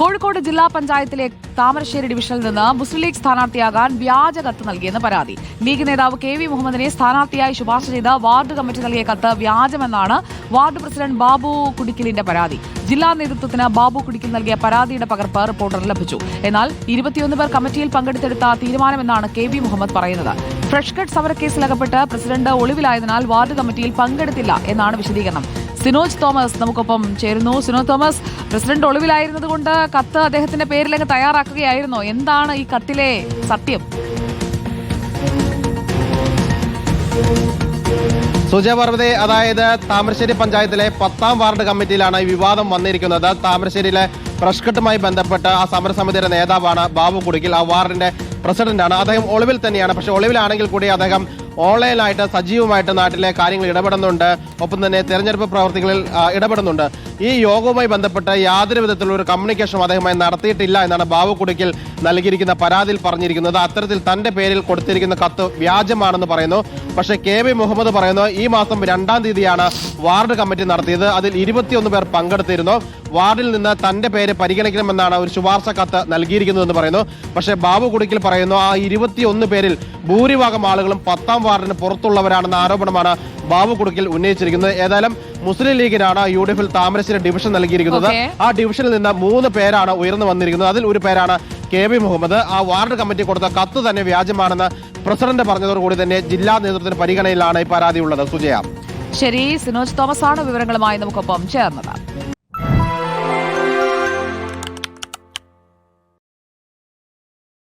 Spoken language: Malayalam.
കോഴിക്കോട് ജില്ലാ പഞ്ചായത്തിലെ താമരശ്ശേരി ഡിവിഷനിൽ നിന്ന് മുസ്ലിം ലീഗ് സ്ഥാനാർത്ഥിയാകാൻ വ്യാജ കത്ത് നൽകിയെന്ന് പരാതി. ലീഗ് നേതാവ് കെ വി മുഹമ്മദിനെ സ്ഥാനാർത്ഥിയായി ശുപാർശ ചെയ്ത വാർഡ് കമ്മിറ്റി നൽകിയ കത്ത് വ്യാജമെന്നാണ് വാർഡ് പ്രസിഡന്റ് ബാബു കുടിക്കലിന്റെ പരാതി. ജില്ലാ നേതൃത്വത്തിന് ബാബു കുടിക്കൽ നൽകിയ പരാതിയുടെ പകർപ്പ് റിപ്പോർട്ടർ ലഭിച്ചു. എന്നാൽ ഇരുപത്തിയൊന്ന് പേർ കമ്മിറ്റിയിൽ പങ്കെടുത്തെടുത്ത തീരുമാനമെന്നാണ് കെ വി മുഹമ്മദ് പറയുന്നത്. ഫ്രഷ് കട്ട് സമരക്കേസിലകപ്പെട്ട് പ്രസിഡന്റ് ഒളിവിലായതിനാൽ വാർഡ് കമ്മിറ്റിയിൽ പങ്കെടുത്തില്ല എന്നാണ് വിശദീകരണം. സിനോജ് തോമസ് നമുക്കൊപ്പം ചേരുന്നു. സിനോജ് തോമസ് പ്രസിഡന്റ് ഒളിവിലായിരുന്നത് കൊണ്ട് കത്ത് അദ്ദേഹത്തിന്റെ പേരിലങ്ങ് തയ്യാറാക്കുകയായിരുന്നോ. എന്താണ് ഈ കത്തിലെ സത്യം? സുജയ പർവതി അതായത് താമരശ്ശേരി പഞ്ചായത്തിലെ പത്താം വാർഡ് കമ്മിറ്റിയിലാണ് ഈ വിവാദം വന്നിരിക്കുന്നത്. താമരശ്ശേരിയിലെ പ്രഷ്കട്ടുമായി ബന്ധപ്പെട്ട് ആ സമരസമിതിയുടെ നേതാവാണ് ബാബു കുടിക്കിൽ ആ വാർഡിന്റെ പ്രസിഡന്റാണ്. അദ്ദേഹം ഒളിവിൽ തന്നെയാണ്. പക്ഷെ ഒളിവിലാണെങ്കിൽ കൂടി അദ്ദേഹം ഓൺലൈനായിട്ട് സജീവമായിട്ട് നാട്ടിലെ കാര്യങ്ങൾ ഇടപെടുന്നുണ്ട്. ഒപ്പം തന്നെ തെരഞ്ഞെടുപ്പ് പ്രവർത്തികളിൽ ഇടപെടുന്നുണ്ട്. ഈ യോഗവുമായി ബന്ധപ്പെട്ട് യാതൊരു വിധത്തിലുള്ള ഒരു കമ്മ്യൂണിക്കേഷനും അദ്ദേഹമായി നടത്തിയിട്ടില്ല എന്നാണ് ബാബു കുടിക്കിൽ നൽകിയിരിക്കുന്ന പരാതിയിൽ പറഞ്ഞിരിക്കുന്നത് അത്തരത്തിൽ തന്റെ പേരിൽ കൊടുത്തിരിക്കുന്ന കത്ത് വ്യാജമാണെന്ന് പറയുന്നു. പക്ഷേ കെ വി മുഹമ്മദ് പറയുന്നു ഈ മാസം രണ്ടാം തീയതിയാണ് വാർഡ് കമ്മിറ്റി നടത്തിയത്. അതിൽ ഇരുപത്തിയൊന്ന് പേർ പങ്കെടുത്തിരുന്നു. വാർഡിൽ നിന്ന് തന്റെ പേര് പരിഗണിക്കണമെന്നാണ് ഒരു ശുപാർശ കത്ത് നൽകിയിരിക്കുന്നതെന്ന് പറയുന്നു. പക്ഷേ ബാബു കുടിക്കൽ പറയുന്നു ആ ഇരുപത്തിയൊന്ന് പേരിൽ ഭൂരിഭാഗം ആളുകളും പത്താം വാർഡിന് പുറത്തുള്ളവരാണെന്ന ആരോപണമാണ് ബാബു കുടുക്കിൽ ഉന്നയിച്ചിരിക്കുന്നത്. ഏതായാലും മുസ്ലിം ലീഗിനാണ് യു ഡി എഫിൽ താമരശ്ശേരി ഡിവിഷൻ നൽകിയിരിക്കുന്നത്. ആ ഡിവിഷനിൽ നിന്ന് മൂന്ന് പേരാണ് ഉയർന്നു വന്നിരിക്കുന്നത്. അതിൽ ഒരു പേരാണ് കെ വി മുഹമ്മദ് ആ വാർഡ് കമ്മിറ്റി കൊടുത്ത കത്ത് തന്നെ വ്യാജമാണെന്ന് പ്രസിഡന്റ് പറഞ്ഞതോടുകൂടി തന്നെ ജില്ലാ നേതൃത്വത്തിന് പരിഗണനയിലാണ് ഈ പരാതി ഉള്ളത്. സുജയ. ശരി സിനോജ് തോമസ് ആണ് വിവരങ്ങളുമായി നമുക്കൊപ്പം. ചേർന്നത്.